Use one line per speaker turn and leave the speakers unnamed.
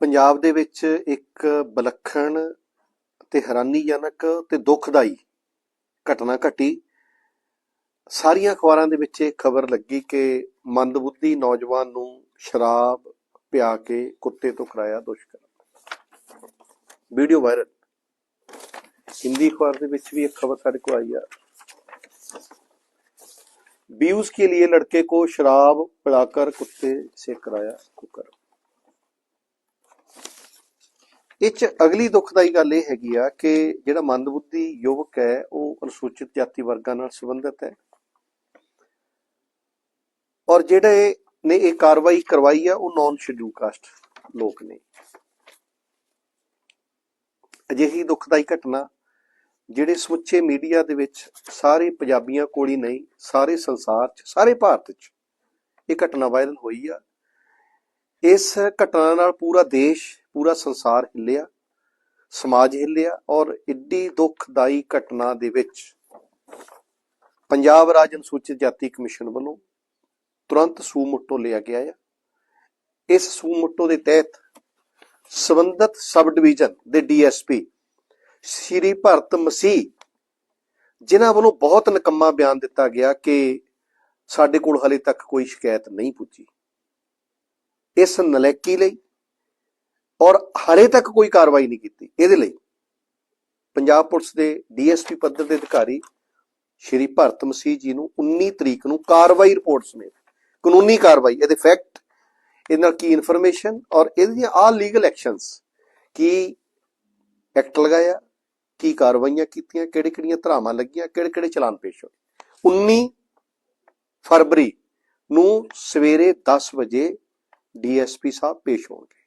ਪੰਜਾਬ ਦੇ ਵਿੱਚ ਇੱਕ ਵਿਲੱਖਣ ਤੇ ਹੈਰਾਨੀਜਨਕ ਤੇ ਦੁਖਦਾਈ ਘਟਨਾ ਘਟੀ ਸਾਰੀਆਂ ਅਖਬਾਰਾਂ ਦੇ ਵਿੱਚ ਇਹ ਖਬਰ ਲੱਗੀ ਕਿ ਮੰਦਬੁੱਧੀ ਨੌਜਵਾਨ ਨੂੰ ਸ਼ਰਾਬ ਪਿਆ ਕੇ ਕੁੱਤੇ ਤੋਂ ਕਰਾਇਆ ਦੁਸ਼ਕਰਮ ਵੀਡੀਓ ਵਾਇਰਲ हिंदी अखबार ਦੇ ਵਿੱਚ ਵੀ ਇੱਕ ਖਬਰ ਸਾਡੇ ਕੋਲ ਆਈ ਆ व्यूज के लिए लड़के को शराब पिलाकर कुत्ते से कराया कुकर्म ਇਹ 'ਚ ਅਗਲੀ ਦੁਖਦਾਈ ਗੱਲ ਇਹ ਹੈਗੀ ਆ ਕਿ ਜਿਹੜਾ ਮੰਦਬੁੱਧੀ ਯੁਵਕ ਹੈ, ਉਹ ਅਨੁਸੂਚਿਤ ਜਾਤੀ ਵਰਗਾਂ ਨਾਲ ਸੰਬੰਧਿਤ ਹੈ। ਔਰ ਜਿਹੜੇ ਨੇ ਇਹ ਕਾਰਵਾਈ ਕਰਵਾਈ ਆ, ਉਹ ਨਾਨ ਸ਼ਡਿਊਲ ਕਾਸਟ ਲੋਕ ਨੇ। ਅਜਿਹੀ ਦੁਖਦਾਈ ਘਟਨਾ ਜਿਹੜੇ ਸਮੁੱਚੇ ਮੀਡੀਆ ਦੇ ਵਿੱਚ ਸਾਰੇ ਪੰਜਾਬੀਆਂ ਕੋਲ ਹੀ ਨਹੀਂ, ਸਾਰੇ ਸੰਸਾਰ 'ਚ, ਸਾਰੇ ਭਾਰਤ 'ਚ ਇਹ ਘਟਨਾ ਵਾਇਰਲ ਹੋਈ ਆ। ਇਸ ਘਟਨਾ ਨਾਲ ਪੂਰਾ ਦੇਸ਼ ਪੂਰਾ ਸੰਸਾਰ ਹਿੱਲਿਆ, ਸਮਾਜ ਹਿੱਲਿਆ ਔਰ ਇੱਡੀ ਦੁਖਦਾਈ ਘਟਨਾ ਦੇ ਵਿੱਚ ਪੰਜਾਬ ਰਾਜ ਅਨੁਸੂਚਿਤ ਜਾਤੀ ਕਮਿਸ਼ਨ ਵੱਲੋਂ ਤੁਰੰਤ ਸੂਮੋਟੋ ਲਿਆ ਗਿਆ ਹੈ ਇਸ ਸੂਮੋਟੋ ਦੇ ਤਹਿਤ ਸਬੰਧਤ ਸਬ ਡਿਵੀਜ਼ਨ ਦੇ ਡੀਐਸਪੀ ਸ਼੍ਰੀ ਭਰਤ ਮਸੀਹ, ਜਿਨ੍ਹਾਂ ਵੱਲੋਂ ਬਹੁਤ ਨਕੰਮਾ ਬਿਆਨ ਦਿੱਤਾ ਗਿਆ ਕਿ ਸਾਡੇ ਕੋਲ ਹਲੇ ਤੱਕ ਕੋਈ ਸ਼ਿਕਾਇਤ ਨਹੀਂ ਪੁੱਜੀ। ਇਸ ਨਲੈਕੀ ਲਈ ਔਰ ਹਾਲੇ ਤੱਕ ਕੋਈ ਕਾਰਵਾਈ ਨਹੀਂ ਕੀਤੀ। ਇਹਦੇ ਲਈ ਪੰਜਾਬ ਪੁਲਿਸ ਦੇ ਡੀਐਸਪੀ ਪੱਧਰ ਦੇ ਅਧਿਕਾਰੀ ਸ਼੍ਰੀ ਭਰਤ ਮਸੀਹ ਜੀ ਨੂੰ 19 ਤਰੀਕ ਨੂੰ ਕਾਰਵਾਈ ਰਿਪੋਰਟ ਸਮੇਤ ਕਾਨੂੰਨੀ ਕਾਰਵਾਈ, ਇਹਦੇ ਫੈਕਟ ਇਹਦੇ ਨਾਲ ਕੀ ਇਨਫੋਰਮੇਸ਼ਨ ਔਰ ਇਹਦੀਆਂ ਆ ਲੀਗਲ ਐਕਸ਼ਨਸ ਕੀ ਐਕਟ ਲਗਾਇਆ, ਕੀ ਕਾਰਵਾਈਆਂ ਕੀਤੀਆਂ ਕਿਹੜੇ ਕਿਹੜੀਆਂ ਧਰਾਵਾਂ ਲੱਗੀਆਂ ਕਿਹੜੇ ਕਿਹੜੇ ਚਲਾਨ ਪੇਸ਼ ਹੋਏ। 19 ਫਰਵਰੀ ਨੂੰ ਸਵੇਰੇ 10 ਵਜੇ ਡੀਐਸਪੀ ਸਾਹਿਬ ਪੇਸ਼ ਹੋਣਗੇ।